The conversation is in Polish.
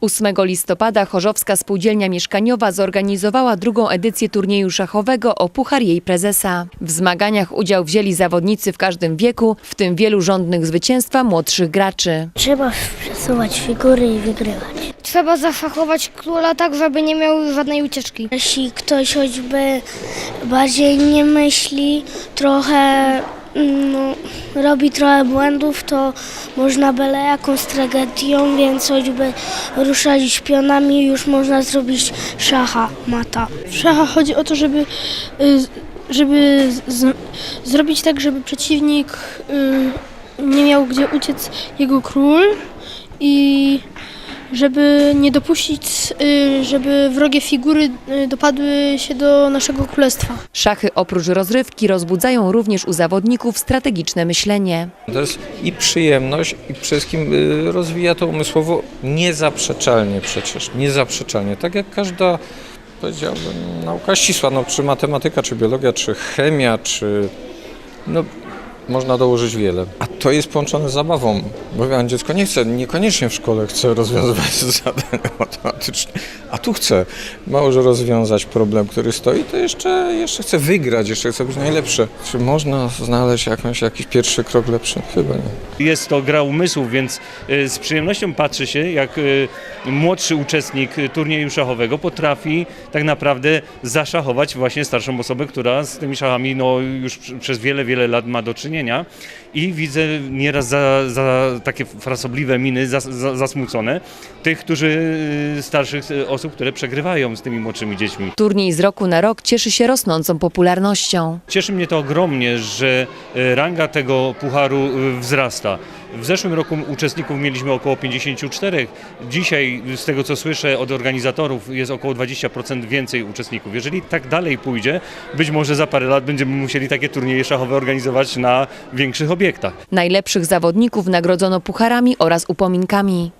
8 listopada Chorzowska Spółdzielnia Mieszkaniowa zorganizowała drugą edycję turnieju szachowego o Puchar jej prezesa. W zmaganiach udział wzięli zawodnicy w każdym wieku, w tym wielu rządnych zwycięstwa młodszych graczy. Trzeba przesuwać figury i wygrywać. Trzeba zaszachować króla tak, żeby nie miał żadnej ucieczki. Jeśli ktoś choćby bardziej nie myśli, trochę no, robi trochę błędów, to można byle jakąś tragedią, więc choćby ruszać śpionami już można zrobić szacha mata. W szachach chodzi o to, żeby, y, żeby z, zrobić tak, żeby przeciwnik y, nie miał gdzie uciec jego król i żeby nie dopuścić, y, żeby wrogie figury y, dopadły się do naszego królestwa. Szachy oprócz rozrywki rozbudzają również u zawodników strategiczne myślenie. To jest i przyjemność, i przede wszystkim y, rozwija to umysłowo niezaprzeczalnie przecież, niezaprzeczalnie. Tak jak każda, powiedziałbym, nauka ścisła, no, czy matematyka, czy biologia, czy chemia, czy no, można dołożyć wiele. A to jest połączone z zabawą. Bo wiem, dziecko nie chce, niekoniecznie w szkole chce rozwiązywać zadania matematyczne, a tu chce. Mało, że rozwiązać problem, który stoi, to jeszcze, jeszcze chce wygrać, jeszcze chce być najlepszy. Czy można znaleźć jakąś, jakiś pierwszy krok lepszy? Chyba nie. Jest to gra umysłów, więc y, z przyjemnością patrzy się, jak y, młodszy uczestnik turnieju szachowego potrafi tak naprawdę zaszachować właśnie starszą osobę, która z tymi szachami no, już pr- przez wiele, wiele lat ma do czynienia. I widzę nieraz za, za takie frasobliwe miny, zas, za, zasmucone tych, którzy y, starszych y, osób, które przegrywają z tymi młodszymi dziećmi. Turniej z roku na rok cieszy się rosnącą popularnością. Cieszy mnie to ogromnie, że e, ranga tego pucharu wzrasta. W zeszłym roku uczestników mieliśmy około 54. Dzisiaj, z tego co słyszę od organizatorów, jest około 20% więcej uczestników. Jeżeli tak dalej pójdzie, być może za parę lat będziemy musieli takie turnieje szachowe organizować na większych obiektach. Najlepszych zawodników nagrodzono pucharami oraz upominkami.